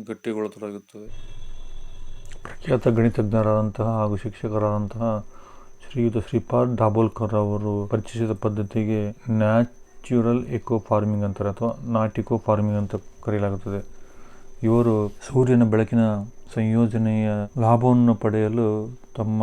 ಗಟ್ಟಿಗೊಳ್ಳತೊಡಗುತ್ತದೆ ಪ್ರಖ್ಯಾತ ಗಣಿತಜ್ಞರಾದಂತಹ ಹಾಗೂ ಶಿಕ್ಷಕರಾದಂತಹ ಶ್ರೀಯುತ ಶ್ರೀಪಾದ್ ಡಾಬೋಲ್ಕರ್ ಅವರು ಪರಿಚಯಿಸಿದ ಪದ್ಧತಿಗೆ ನ್ಯಾಚುರಲ್ ಎಕೋ ಫಾರ್ಮಿಂಗ್ ಅಂತಾರೆ ಅಥವಾ ನಾಟಿಕೋ ಫಾರ್ಮಿಂಗ್ ಅಂತ ಕರೆಯಲಾಗುತ್ತದೆ. ಇವರು ಸೂರ್ಯನ ಬೆಳಕಿನ ಸಂಯೋಜನೆಯ ಲಾಭವನ್ನು ಪಡೆಯಲು ತಮ್ಮ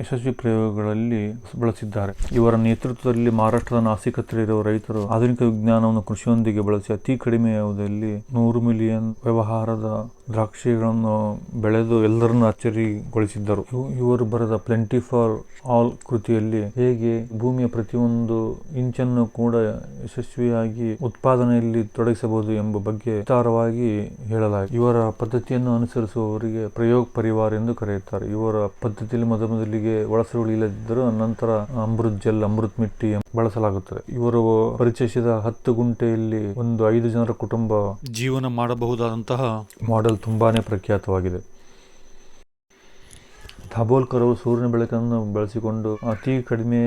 ಯಶಸ್ವಿ ಪ್ರಯೋಗಗಳಲ್ಲಿ ಬಳಸಿದ್ದಾರೆ. ಇವರ ನೇತೃತ್ವದಲ್ಲಿ ಮಹಾರಾಷ್ಟ್ರದ ನಾಸಿಕ್ ರೈತರು ಆಧುನಿಕ ವಿಜ್ಞಾನವನ್ನು ಕೃಷಿಯೊಂದಿಗೆ ಬಳಸಿ ಅತಿ ಕಡಿಮೆ ಅವಧಿಯಲ್ಲಿ ನೂರು ಮಿಲಿಯನ್ ವ್ಯವಹಾರದ ದ್ರಾಕ್ಷಿಗಳನ್ನು ಬೆಳೆದು ಎಲ್ಲರನ್ನು ಅಚ್ಚರಿಗೊಳಿಸಿದ್ದರು. ಇವ- ಇವರು ಬರೆದ ಪ್ಲೆಂಟಿ ಫಾರ್ ಆಲ್ ಕೃತಿಯಲ್ಲಿ ಹೇಗೆ ಭೂಮಿಯ ಪ್ರತಿಯೊಂದು ಇಂಚನ್ನು ಕೂಡ ಯಶಸ್ವಿಯಾಗಿ ಉತ್ಪಾದನೆಯಲ್ಲಿ ತೊಡಗಿಸಬಹುದು ಎಂಬ ಬಗ್ಗೆ ವಿಸ್ತಾರವಾಗಿ ಹೇಳಲಾಗಿದೆ. ಇವರ ಪದ್ಧತಿಯನ್ನು ಅನುಸರಿಸುವವರಿಗೆ ಪ್ರಯೋಗ ಪರಿವಾರ ಎಂದು ಕರೆಯುತ್ತಾರೆ. ಇವರ ಪದ್ಧತಿಯಲ್ಲಿ ಮೊದಲ ಮೊದಲಿಗೆ ಒಳಸರುಳು ಇಲ್ಲದಿದ್ದರೂ ನಂತರ ಅಮೃತ್ ಜೆಲ್ ಅಮೃತ್ ಮಿಟ್ಟಿ ಬಳಸಲಾಗುತ್ತದೆ. ಇವರು ಪರಿಚಯಿಸಿದ ಹತ್ತು ಗುಂಟೆಯಲ್ಲಿ ಒಂದು ಐದು ಜನರ ಕುಟುಂಬ ಜೀವನ ಮಾಡಬಹುದಾದಂತಹ ಮಾಡೆಲ್ ತುಂಬಾನೇ ಪ್ರಖ್ಯಾತವಾಗಿದೆ. ಧಾಬೋಲ್ಕರ್ ಅವರು ಸೂರ್ಯನ ಬೆಳಕನ್ನು ಬಳಸಿಕೊಂಡು ಅತಿ ಕಡಿಮೆ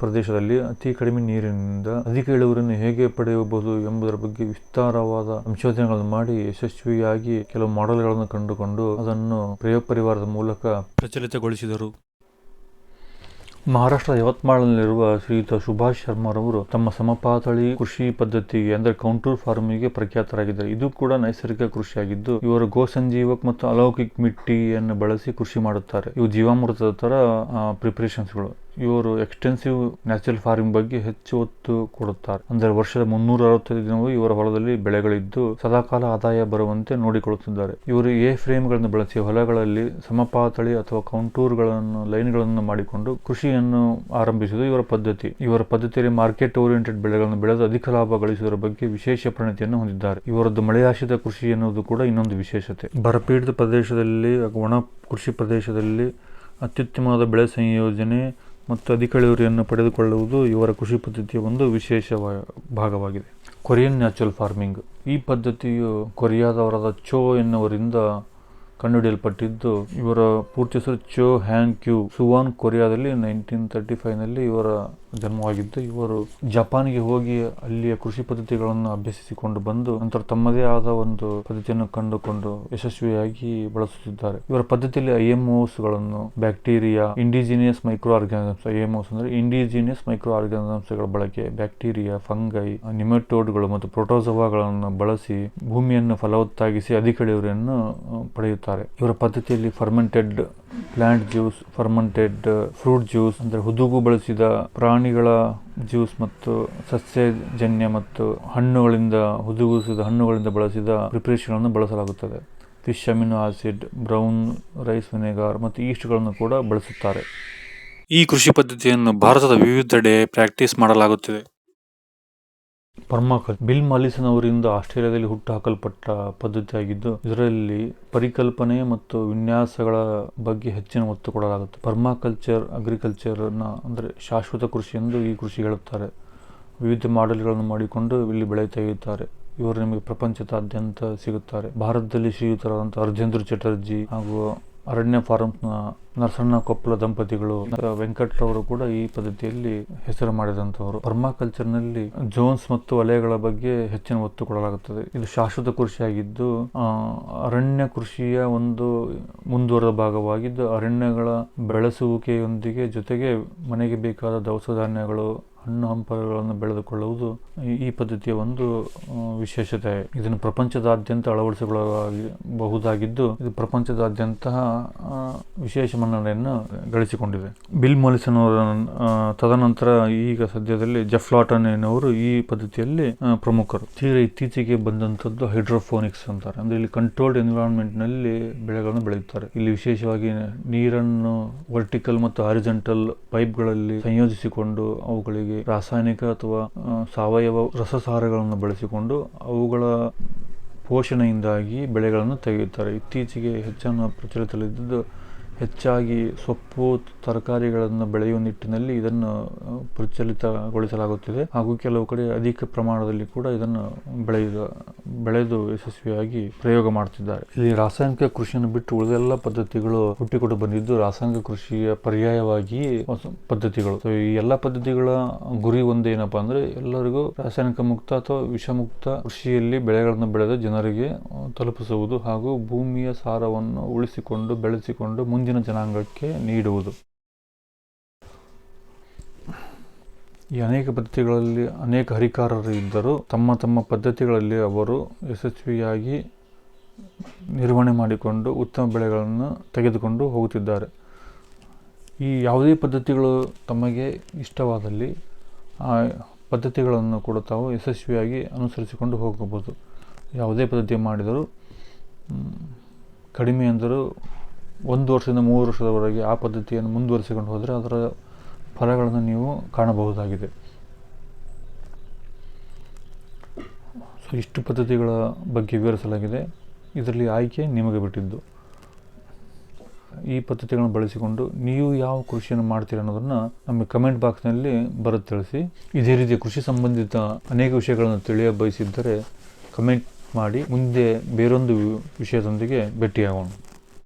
ಪ್ರದೇಶದಲ್ಲಿ ಅತಿ ಕಡಿಮೆ ನೀರಿನಿಂದ ಅಧಿಕ ಇಳುವರಿಯನ್ನು ಹೇಗೆ ಪಡೆಯಬಹುದು ಎಂಬುದರ ಬಗ್ಗೆ ವಿಸ್ತಾರವಾದ ಸಂಶೋಧನೆಗಳನ್ನು ಮಾಡಿ ಯಶಸ್ವಿಯಾಗಿ ಕೆಲವು ಮಾಡೆಲ್ಗಳನ್ನು ಕಂಡುಕೊಂಡು ಅದನ್ನು ಪ್ರಯೋಗ ಪರಿವಾರದ ಮೂಲಕ ಪ್ರಚಲಿತಗೊಳಿಸಿದರು. ಮಹಾರಾಷ್ಟ್ರದ ಯವತ್ಮಾಳ್ನಲ್ಲಿರುವ ಶ್ರೀಯುತ ಸುಭಾಷ್ ಶರ್ಮಾರವರು ತಮ್ಮ ಸಮಪಾತಳಿ ಕೃಷಿ ಪದ್ಧತಿಗೆ ಅಂದರೆ ಕೌಂಟೂರ್ ಫಾರ್ಮಿಗೆ ಪ್ರಖ್ಯಾತರಾಗಿದ್ದಾರೆ. ಇದು ಕೂಡ ನೈಸರ್ಗಿಕ ಕೃಷಿಯಾಗಿದ್ದು, ಇವರು ಗೋಸಂಜೀವಕ್ ಮತ್ತು ಅಲೌಕಿಕ್ ಮಿಟ್ಟಿಯನ್ನು ಬಳಸಿ ಕೃಷಿ ಮಾಡುತ್ತಾರೆ. ಇವು ಜೀವಾಮೃತದ ತರ ಪ್ರಿಪರೇಷನ್ಸ್ಗಳು ಇವರು ಎಕ್ಸ್ಟೆನ್ಸಿವ್ ನ್ಯಾಚುರಲ್ ಫಾರ್ಮಿಂಗ್ ಬಗ್ಗೆ ಹೆಚ್ಚು ಒತ್ತು ಕೊಡುತ್ತಾರೆ. ಅಂದರೆ ವರ್ಷದ ಮುನ್ನೂರ ಅರವತ್ತೈದು ದಿನವೂ ಇವರ ಹೊಲದಲ್ಲಿ ಬೆಳೆಗಳಿದ್ದು ಸದಾಕಾಲ ಆದಾಯ ಬರುವಂತೆ ನೋಡಿಕೊಳ್ಳುತ್ತಿದ್ದಾರೆ. ಇವರು ಎ ಫ್ರೇಮ್ಗಳನ್ನು ಬಳಸಿ ಹೊಲಗಳಲ್ಲಿ ಸಮಪಾತಳಿ ಅಥವಾ ಕೌಂಟೂರ್ಗಳನ್ನು, ಲೈನ್ಗಳನ್ನು ಮಾಡಿಕೊಂಡು ಕೃಷಿಯನ್ನು ಆರಂಭಿಸುವುದು ಇವರ ಪದ್ಧತಿ. ಇವರ ಪದ್ಧತಿಯಲ್ಲಿ ಮಾರ್ಕೆಟ್ ಓರಿಯೆಂಟೆಡ್ ಬೆಳೆಗಳನ್ನು ಬೆಳೆದು ಅಧಿಕ ಲಾಭ ಗಳಿಸುವುದರ ಬಗ್ಗೆ ವಿಶೇಷ ಪರಿಣತಿಯನ್ನು ಹೊಂದಿದ್ದಾರೆ. ಇವರದ್ದು ಮಳೆಯಾಶ್ರಿತ ಕೃಷಿ ಎನ್ನುವುದು ಕೂಡ ಇನ್ನೊಂದು ವಿಶೇಷತೆ. ಬರಪೀಡಿತ ಪ್ರದೇಶದಲ್ಲಿ, ಒಣ ಕೃಷಿ ಪ್ರದೇಶದಲ್ಲಿ ಅತ್ಯುತ್ತಮವಾದ ಬೆಳೆ ಸಂಯೋಜನೆ ಮತ್ತು ಅಧಿಕ ಇಳುವರಿಯನ್ನು ಪಡೆದುಕೊಳ್ಳುವುದು ಇವರ ಕೃಷಿ ಪದ್ಧತಿಯ ಒಂದು ವಿಶೇಷ ಭಾಗವಾಗಿದೆ. Korean natural farming. ಈ ಪದ್ಧತಿಯು ಕೊರಿಯಾದವರಾದ ಚೋ ಎನ್ನುವರಿಂದ ಕಂಡುಹಿಡಿಯಲ್ಪಟ್ಟಿದ್ದು, ಇವರ ಪೂರ್ತಿ ಹೆಸರು ಚೋ ಹ್ಯಾಂಗ್ ಕ್ಯೂ. ಸುವಾನ್ ಕೊರಿಯಾದಲ್ಲಿ ನೈನ್ಟೀನ್ ತರ್ಟಿ ಫೈವ್ನಲ್ಲಿ ಇವರ ಜನ್ಮವಾಗಿದ್ದು ಇವರು ಜಪಾನಿಗೆ ಹೋಗಿ ಅಲ್ಲಿಯ ಕೃಷಿ ಪದ್ಧತಿಗಳನ್ನು ಅಭ್ಯಸಿಸಿಕೊಂಡು ಬಂದು ನಂತರ ತಮ್ಮದೇ ಆದ ಒಂದು ಪದ್ಧತಿಯನ್ನು ಕಂಡುಕೊಂಡು ಯಶಸ್ವಿಯಾಗಿ ಬಳಸುತ್ತಿದ್ದಾರೆ. ಇವರ ಪದ್ಧತಿಯಲ್ಲಿ ಐಎಂಒಸ್ಗಳನ್ನು, bacteria, indigenous micro organisms IMOs ಅಂದ್ರೆ ಇಂಡಿಜಿನಿಯಸ್ ಮೈಕ್ರೋ ಆರ್ಗಾನಿಸಮ್ಸ್ಗಳ ಬಳಕೆ, ಬ್ಯಾಕ್ಟೀರಿಯಾ, ಫಂಗೈ, ನಿಮೆಟೋಡ್ಗಳು ಮತ್ತು ಪ್ರೋಟೋಸವಾಗಳನ್ನು ಬಳಸಿ ಭೂಮಿಯನ್ನು ಫಲವತ್ತಾಗಿಸಿ ಅಧಿಕ ಇಳುವರಿಯನ್ನು ಪಡೆಯುತ್ತಾರೆ. ಇವರ ಪದ್ಧತಿಯಲ್ಲಿ fermented plant juice, fermented, fruit juice ಅಂದರೆ ಹುದುಗು ಬಳಸಿದ ಪ್ರಾಣಿಗಳ ಜ್ಯೂಸ್ ಮತ್ತು ಸಸ್ಯಜನ್ಯ ಮತ್ತು ಹಣ್ಣುಗಳಿಂದ ಹುದುಗಿಸಿದ, ಹಣ್ಣುಗಳಿಂದ ಬಳಸಿದ ಪ್ರಿಪರೇಷನ್ಗಳನ್ನು ಬಳಸಲಾಗುತ್ತದೆ. Fish, amino acid, brown rice vinegar ಮತ್ತು ಈಸ್ಟ್ಗಳನ್ನು ಕೂಡ ಬಳಸುತ್ತಾರೆ. ಈ ಕೃಷಿ ಪದ್ಧತಿಯನ್ನು ಭಾರತದ ವಿವಿಧೆಡೆ ಪ್ರಾಕ್ಟೀಸ್ ಮಾಡಲಾಗುತ್ತಿದೆ. ಪರ್ಮಾಕಲ್. ಬಿಲ್ ಮಾಲಿಸನ್ ಅವರಿಂದ ಆಸ್ಟ್ರೇಲಿಯಾದಲ್ಲಿ ಹುಟ್ಟುಹಾಕಲ್ಪಟ್ಟ ಪದ್ಧತಿಯಾಗಿದ್ದು ಇದರಲ್ಲಿ ಪರಿಕಲ್ಪನೆ ಮತ್ತು ವಿನ್ಯಾಸಗಳ ಬಗ್ಗೆ ಹೆಚ್ಚಿನ ಒತ್ತು ಕೊಡಲಾಗುತ್ತೆ ಪರ್ಮಾಕಲ್ಚರ್ ಅಗ್ರಿಕಲ್ಚರ್ನ ಅಂದ್ರೆ ಶಾಶ್ವತ ಕೃಷಿ ಎಂದು ಈ ಕೃಷಿ ಹೇಳುತ್ತಾರೆ. ವಿವಿಧ ಮಾಡೆಲ್ಗಳನ್ನು ಮಾಡಿಕೊಂಡು ಇಲ್ಲಿ ಬೆಳೆ ತೆಗೆಯುತ್ತಾರೆ. ಇವರು ನಿಮಗೆ ಪ್ರಪಂಚದಾದ್ಯಂತ ಸಿಗುತ್ತಾರೆ. ಭಾರತದಲ್ಲಿ ಶ್ರೀಯುತರಾದಂಥ ಅರ್ಜೇಂದ್ರ ಚಟರ್ಜಿ ಹಾಗೂ ಅರಣ್ಯ ಫಾರ್ಮ್ಸ್ನ ನರಸಣ್ಣ ಕೊಪ್ಪಳ ದಂಪತಿಗಳು ವೆಂಕಟ್ರವರು ಕೂಡ ಈ ಪದ್ಧತಿಯಲ್ಲಿ ಹೆಸರು ಮಾಡಿದಂಥವರು. ಪರ್ಮಾಕಲ್ಚರ್ನಲ್ಲಿ ಜೋನ್ಸ್ ಮತ್ತು ವಲಯಗಳ ಬಗ್ಗೆ ಹೆಚ್ಚಿನ ಒತ್ತು ಕೊಡಲಾಗುತ್ತದೆ. ಇದು ಶಾಶ್ವತ ಕೃಷಿಯಾಗಿದ್ದು ಅರಣ್ಯ ಕೃಷಿಯ ಒಂದು ಮುಂದುವರೆದ ಭಾಗವಾಗಿದ್ದು, ಅರಣ್ಯಗಳ ಬೆಳೆಸುವಿಕೆಯೊಂದಿಗೆ ಜೊತೆಗೆ ಮನೆಗೆ ಬೇಕಾದ ದವಸ ಧಾನ್ಯಗಳು ಹಣ್ಣು ಹಂಪಲುಗಳನ್ನು ಬೆಳೆದುಕೊಳ್ಳುವುದು ಈ- ಪದ್ಧತಿಯ ಒಂದು ವಿಶೇಷತೆ. ಇದನ್ನು ಪ್ರಪಂಚದಾದ್ಯಂತ ಅಳವಡಿಸಿಕೊಳ್ಳಬಹುದಾಗಿದ್ದು ಇದು ಪ್ರಪಂಚದಾದ್ಯಂತ ವಿಶೇಷ ಮನ್ನಣೆಯನ್ನು ಗಳಿಸಿಕೊಂಡಿದೆ. ಬಿಲ್ ಮೊಲಿಸನ್ ಅವರ ತದನಂತರ ಈಗ ಸದ್ಯದಲ್ಲಿ ಜಫ್ಲಾಟನ್ ಎನ್ನುವರು ಈ ಪದ್ಧತಿಯಲ್ಲಿ ಪ್ರಮುಖರು. ತೀರ ಇತ್ತೀಚೆಗೆ ಬಂದಂಥದ್ದು ಹೈಡ್ರೋಫೋನಿಕ್ಸ್ ಅಂತಾರೆ. ಅಂದ್ರೆ ಇಲ್ಲಿ ಕಂಟ್ರೋಲ್ಡ್ ಎನ್ವಿರಾನ್ಮೆಂಟ್ನಲ್ಲಿ ಬೆಳೆಗಳನ್ನು ಬೆಳೆಯುತ್ತಾರೆ. ಇಲ್ಲಿ ವಿಶೇಷವಾಗಿ ನೀರನ್ನು ವರ್ಟಿಕಲ್ ಮತ್ತು ಹಾರಿಜೆಂಟಲ್ ಪೈಪ್ಗಳಲ್ಲಿ ಸಂಯೋಜಿಸಿಕೊಂಡು ಅವುಗಳಿಗೆ ರಾಸಾಯನಿಕ ಅಥವಾ ಸಾವಯವ ರಸಸಾರಗಳನ್ನು ಬಳಸಿಕೊಂಡು ಅವುಗಳ ಪೋಷಣೆಯಿಂದಾಗಿ ಬೆಳೆಗಳನ್ನು ತೆಗೆಯುತ್ತಾರೆ. ಇತ್ತೀಚೆಗೆ ಹೆಚ್ಚನ್ನು ಪ್ರಚಲಿತದಲ್ಲಿದ್ದು ಹೆಚ್ಚಾಗಿ ಸೊಪ್ಪು, ತರಕಾರಿಗಳನ್ನು ಬೆಳೆಯುವ ನಿಟ್ಟಿನಲ್ಲಿ ಇದನ್ನು ಪ್ರಚಲಿತಗೊಳಿಸಲಾಗುತ್ತಿದೆ. ಹಾಗೂ ಕೆಲವು ಕಡೆ ಅಧಿಕ ಪ್ರಮಾಣದಲ್ಲಿ ಕೂಡ ಇದನ್ನು ಬೆಳೆಯುವ, ಬೆಳೆದು ಯಶಸ್ವಿಯಾಗಿ ಪ್ರಯೋಗ ಮಾಡುತ್ತಿದ್ದಾರೆ. ಇಲ್ಲಿ ರಾಸಾಯನಿಕ ಕೃಷಿಯನ್ನು ಬಿಟ್ಟು ಉಳಿದೆಲ್ಲ ಪದ್ಧತಿಗಳು ಹುಟ್ಟಿಕೊಂಡು ಬಂದಿದ್ದು, ರಾಸಾಯನಿಕ ಕೃಷಿಯ ಪರ್ಯಾಯವಾಗಿ ಪದ್ಧತಿಗಳು. ಈ ಎಲ್ಲ ಪದ್ಧತಿಗಳ ಗುರಿ ಒಂದೇನಪ್ಪ ಅಂದ್ರೆ, ಎಲ್ಲರಿಗೂ ರಾಸಾಯನಿಕ ಮುಕ್ತ ಅಥವಾ ವಿಷಮುಕ್ತ ಕೃಷಿಯಲ್ಲಿ ಬೆಳೆಗಳನ್ನು ಬೆಳೆದ ಜನರಿಗೆ ತಲುಪಿಸುವುದು ಹಾಗೂ ಭೂಮಿಯ ಸಾರವನ್ನು ಉಳಿಸಿಕೊಂಡು, ಬೆಳೆಸಿಕೊಂಡು ಮುಂದಿನ ಜನಾಂಗಕ್ಕೆ ನೀಡುವುದು. ಈ ಅನೇಕ ಪದ್ಧತಿಗಳಲ್ಲಿ ಅನೇಕ ಹರಿಕಾರರು ಇದ್ದರೂ ತಮ್ಮ ತಮ್ಮ ಪದ್ಧತಿಗಳಲ್ಲಿ ಅವರು ಯಶಸ್ವಿಯಾಗಿ ನಿರ್ವಹಣೆ ಮಾಡಿಕೊಂಡು ಉತ್ತಮ ಬೆಳೆಗಳನ್ನು ತೆಗೆದುಕೊಂಡು ಹೋಗುತ್ತಿದ್ದಾರೆ. ಈ ಯಾವುದೇ ಪದ್ಧತಿಗಳು ತಮಗೆ ಇಷ್ಟವಾದಲ್ಲಿ ಆ ಪದ್ಧತಿಗಳನ್ನು ಕೂಡ ತಾವು ಯಶಸ್ವಿಯಾಗಿ ಅನುಸರಿಸಿಕೊಂಡು ಹೋಗಬಹುದು. ಯಾವುದೇ ಪದ್ಧತಿ ಮಾಡಿದರೂ ಕಡಿಮೆ ಅಂದರೂ ಒಂದು ವರ್ಷದಿಂದ ಮೂರು ವರ್ಷದವರೆಗೆ ಆ ಪದ್ಧತಿಯನ್ನು ಮುಂದುವರಿಸಿಕೊಂಡು ಹೋದರೆ ಅದರ ಫಲಗಳನ್ನು ನೀವು ಕಾಣಬಹುದಾಗಿದೆ. ಸೊ ಇಷ್ಟು ಪದ್ಧತಿಗಳ ಬಗ್ಗೆ ವಿವರಿಸಲಾಗಿದೆ. ಇದರಲ್ಲಿ ಆಯ್ಕೆ ನಿಮಗೆ ಬಿಟ್ಟಿದ್ದು. ಈ ಪದ್ಧತಿಗಳನ್ನು ಬಳಸಿಕೊಂಡು ನೀವು ಯಾವ ಕೃಷಿಯನ್ನು ಮಾಡ್ತೀರ ಅನ್ನೋದನ್ನು ನಮಗೆ ಕಮೆಂಟ್ ಬಾಕ್ಸ್ನಲ್ಲಿ ಬರೋದು ತಿಳಿಸಿ. ಇದೇ ರೀತಿ ಕೃಷಿ ಸಂಬಂಧಿತ ಅನೇಕ ವಿಷಯಗಳನ್ನು ತಿಳಿಯ ಬಯಸಿದ್ದರೆ ಕಮೆಂಟ್ ಮಾಡಿ, ಮುಂದೆ ಬೇರೊಂದು ವಿಷಯದೊಂದಿಗೆ ಭೇಟಿಯಾಗೋಣ.